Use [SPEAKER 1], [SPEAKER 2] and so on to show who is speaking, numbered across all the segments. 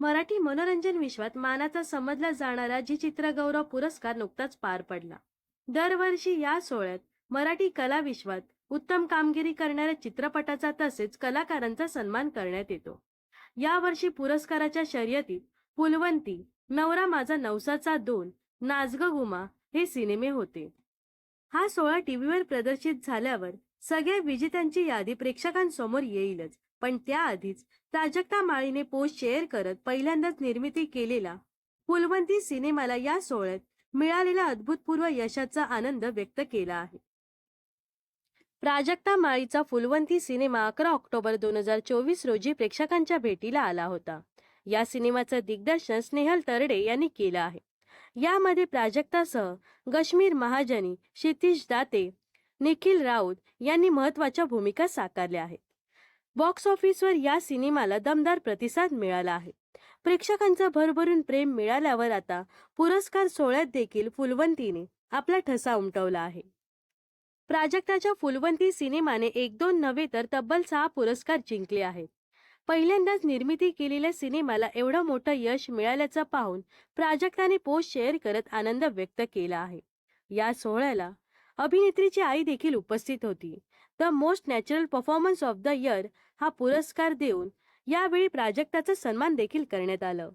[SPEAKER 1] मराठी मनोरंजन विश्वात मानाचा समजला जाणारा जी चित्रगौरव पुरस्कार नुकताच पार पडला. दरवर्षी या सोहळ्यात मराठी कला विश्वात उत्तम कामगिरी करणाऱ्या चित्रपटाचा तसेच कलाकारांचा सन्मान करण्यात येतो. यावर्षी पुरस्काराच्या शर्यतीत पुलवंती नवरा माझा नवसाचा दोन नाजग गुमा हे सिनेमे होते. हा सोहळा टीव्हीवर प्रदर्शित झाल्यावर सगळ्या विजेत्यांची यादी प्रेक्षकांसमोर येईलच. पण त्याआधीच प्राजक्ता माळीने पोस्ट शेअर करत पहिल्यांदाच निर्मिती केलेला फुलवंती सिनेमाला या सोहळ्यात मिळालेल्या अद्भुतपूर्व यशाचा आनंद व्यक्त केला आहे. प्राजक्ता माळीचा फुलवंती सिनेमा अकरा ऑक्टोबर दोन हजार चोवीस रोजी प्रेक्षकांच्या भेटीला आला होता. या सिनेमाचं दिग्दर्शन स्नेहल तरडे यांनी केलं आहे. यामध्ये प्राजक्तासह गश्मीर महाजनी क्षितिश दाते निखिल राऊत यांनी महत्त्वाच्या भूमिका साकारल्या आहेत. बॉक्स ऑफिसवर या सिनेमाला दमदार प्रतिसाद मिळाला आहे. प्रेक्षकांचा भरभरून प्रेम मिळाल्यावर आता पुरस्कार सोहळ्यात देखील फुलवंतीने आपला ठसा उमटवला आहे. प्राजक्ताच्या फुलवंती सिनेमाने एक दोन नव्हे तर तब्बल सहा पुरस्कार जिंकले आहेत. पहिल्यांदाच निर्मिती केलेल्या सिनेमाला एवढं मोठं यश मिळाल्याचं पाहून प्राजक्ताने पोस्ट शेअर करत आनंद व्यक्त केला आहे. या सोहळ्याला अभिनेत्रीची आई देखील उपस्थित होती. The most natural performance of the year हा पुरस्कार देऊन यावेळी प्राजक्ताचा सन्मान देखील करण्यात आलं.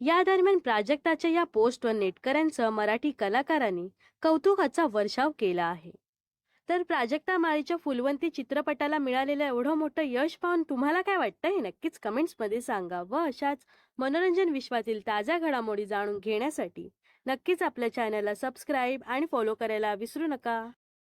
[SPEAKER 1] या दरम्यान प्राजक्ताच्या या पोस्टवर नेटकऱ्यांसह मराठी कलाकारांनी कौतुकाचा वर्षाव केला आहे. तर प्राजक्ता माळीच्या फुलवंती चित्रपटाला मिळालेलं एवढं मोठं यश पाहून तुम्हाला काय वाटतं हे नक्कीच कमेंट्समध्ये सांगा व अशाच मनोरंजन विश्वातील ताज्या घडामोडी जाणून घेण्यासाठी नक्कीच आपल्या चॅनलला सबस्क्राईब आणि फॉलो करायला विसरू नका.